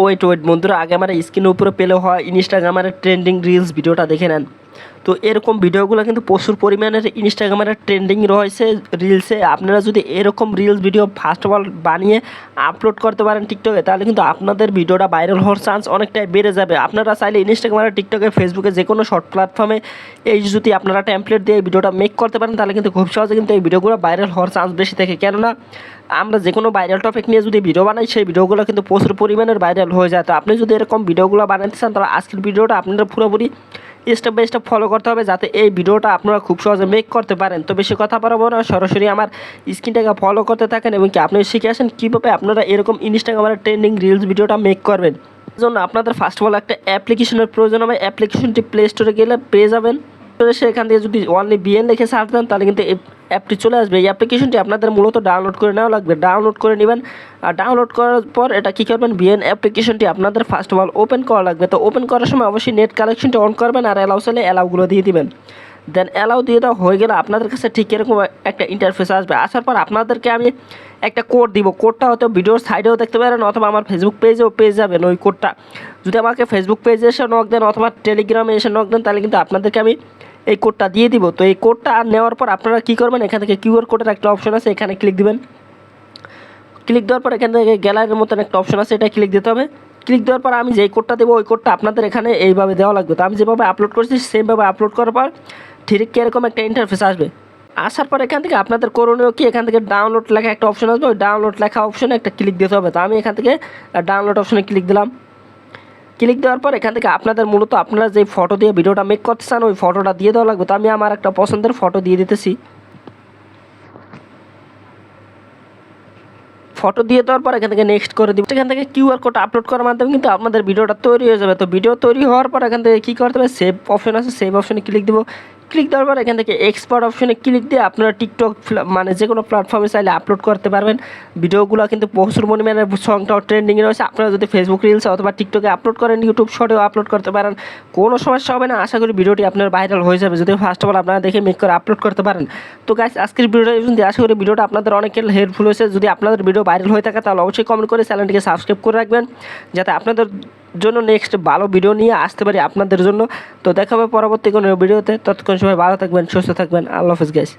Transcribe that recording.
Wait wait বন্ধুরা, আগে আমার স্ক্রিনের উপরে পেলে হয় ইনস্টাগ্রামের ট্রেন্ডিং রিলস ভিডিওটা দেখে নেন। তো এরকম ভিডিওগুলো কিন্তু প্রচুর পরিমাণের ইনস্টাগ্রামের ট্রেন্ডিং রয়েছে রিলসে আপনারা যদি এরকম reels video first of all বানিয়ে আপলোড করতে পারেন টিকটকে তাহলে কিন্তু আপনাদের ভিডিওটা ভাইরাল হওয়ার চান্স অনেকটাই বেড়ে যাবে। আপনারা চাইলে ইনস্টাগ্রামে টিকটকে ফেসবুকে যে কোনো শর্ট প্ল্যাটফর্মে এই যদি আপনারা টেমপ্লেট দিয়ে ভিডিওটা মেক করতে পারেন, তাহলে কিন্তু খুব সহজে কিন্তু এই ভিডিওগুলো ভাইরাল হওয়ার চান্স বেশি থাকে। কেননা আমরা যে কোনো ভাইরাল টপিক নিয়ে যদি ভিডিও বানাই, সেই ভিডিওগুলো কিন্তু প্রচুর পরিমাণের ভাইরাল হয়ে যায়। তো আপনি যদি এরকম ভিডিওগুলো বানাতে চান, তাহলে আজকের ভিডিওটা আপনারা পুরোপুরি স্টেপ বাই স্টেপ ফলো করতে হবে যাতে এই ভিডিওটা আপনারা খুব সহজে মেক করতে পারেন। তো বেশি কথা পারব না, সরাসরি আমার স্ক্রিনটাকে ফলো করতে থাকেন এবং কি আপনি শিখে আসেন কীভাবে আপনারা এরকম ইনস্টাগ্রামের ট্রেন্ডিং রিলস ভিডিওটা মেক করবেন। জন্য আপনাদের ফার্স্ট অফ অল একটা অ্যাপ্লিকেশনের প্রয়োজন হবে। অ্যাপ্লিকেশনটি প্লে স্টোরে গেলে পেয়ে যাবেন। তো সেখান থেকে যদি অনলি বিএন লিখে সার্চ দেন, তাহলে কিন্তু অ্যাপটি চলে আসবে। এই অ্যাপ্লিকেশনটি আপনাদের মূলত ডাউনলোড করে নেওয়া লাগবে। ডাউনলোড করে নেবেন। আর ডাউনলোড করার পর এটা কী করবেন? বিএন অ্যাপ্লিকেশনটি আপনাদের ফার্স্ট অফ অল ওপেন করা লাগবে। তো ওপেন করার সময় অবশ্যই নেট কালেকশনটি অন করবেন আর অ্যালাউ চাইলে অ্যালাউগুলো দিয়ে দিবেন। দেন অ্যালাউ দিয়ে দেওয়া হয়ে গেলে আপনাদের কাছে ঠিক এরকম একটা ইন্টারফেস আসবে। আসার পর আপনাদেরকে আমি একটা কোড দিব। কোডটা হয়তো ভিডিওর সাইডেও দেখতে পারেন অথবা আমার ফেসবুক পেজেও পেয়ে যাবেন ওই কোডটা যদি আমাকে ফেসবুক পেজে এসে নক দেন অথবা টেলিগ্রামে এসে নক দেন, তাহলে কিন্তু আপনাদেরকে আমি এই কোডটা দিয়ে দিব। তো এই কোডটা নেওয়ার পর আপনারা কী করবেন? এখান থেকে কিউআর কোডের একটা অপশন আছে, এখানে ক্লিক দিবেন। ক্লিক দেওয়ার পর এখান থেকে গ্যালারির মতন একটা অপশন আছে, এটা ক্লিক দিতে হবে। ক্লিক দেওয়ার পর আমি যেই কোডটা দেবো, ওই কোডটা আপনাদের এখানে এইভাবে দেওয়া লাগবে। তো আমি যেভাবে আপলোড করছি, সেমভাবে আপলোড করার পর ঠিক কীরকম একটা ইন্টারফেস আসবে। আসার পর এখান থেকে আপনাদের করণীয় কি? এখান থেকে ডাউনলোড লেখা একটা অপশন আসবে। ওই ডাউনলোড লেখা অপশনে একটা ক্লিক দিতে হবে। তো আমি এখান থেকে ডাউনলোড অপশনে ক্লিক দিলাম। ক্লিক দেওয়ার পর এখান থেকে আপনাদের মূলত আপনারা যে ফটো দিয়ে ভিডিওটা মেক করতে চান, ওই ফটোটা দিয়ে দেওয়া লাগবে। তো আমি আমার একটা পছন্দের ফটো দিয়ে দিতেছি। ফটো দিয়ে দেওয়ার পর এখান থেকে নেক্সট করে দিব। এখান থেকে কিউআর কোড আপলোড করার মাধ্যমে কিন্তু আপনাদের ভিডিওটা তৈরি হয়ে যাবে। তো ভিডিও তৈরি হওয়ার পর এখান থেকে কী করতে হবে? সেভ অপশন আছে সেভ অপশনে ক্লিক দেবো। ক্লিক দেওয়ার পর এখান থেকে এক্সপার্ট অপশনে ক্লিক দিয়ে আপনারা টিকটক মানে যে কোনো প্ল্যাটফর্মে চাইলে আপলোড করতে পারবেন। ভিডিওগুলো কিন্তু প্রচুর পরিমাণে সংটাও ট্রেন্ডিংয়ে রয়েছে। আপনারা যদি ফেসবুক রিলস অথবা টিকটকে আপলোড করেন ইউটিউব শর্টেও আপলোড করতে পারেন। কোনো সমস্যা হবে না। আশা করি ভিডিওটি আপনার ভাইরাল হয়ে যাবে। যদি ফার্স্ট অফ অল আপনারা দেখে মেক করে আপলোড করতে পারেন। তো গাইস আজকের ভিডিওটা পর্যন্ত। আশা করি ভিডিওটা আপনাদের অনেকের হেল্পফুল হয়েছে। যদি আপনাদের ভিডিও ভাইরাল হয়ে থাকে, তাহলে অবশ্যই কমেন্ট করে চ্যানেলটিকে সাবস্ক্রাইব করে রাখবেন। যাতে আপনাদের জন্য নেক্সট ভালো ভিডিও নিয়ে আসতে পারি আপনাদের জন্য। তো দেখা হবে পরবর্তী কোনো ভিডিওতে ততক্ষণ সময় ভালো থাকবেন, সুস্থ থাকবেন। আল্লাহ হাফিজ গাইস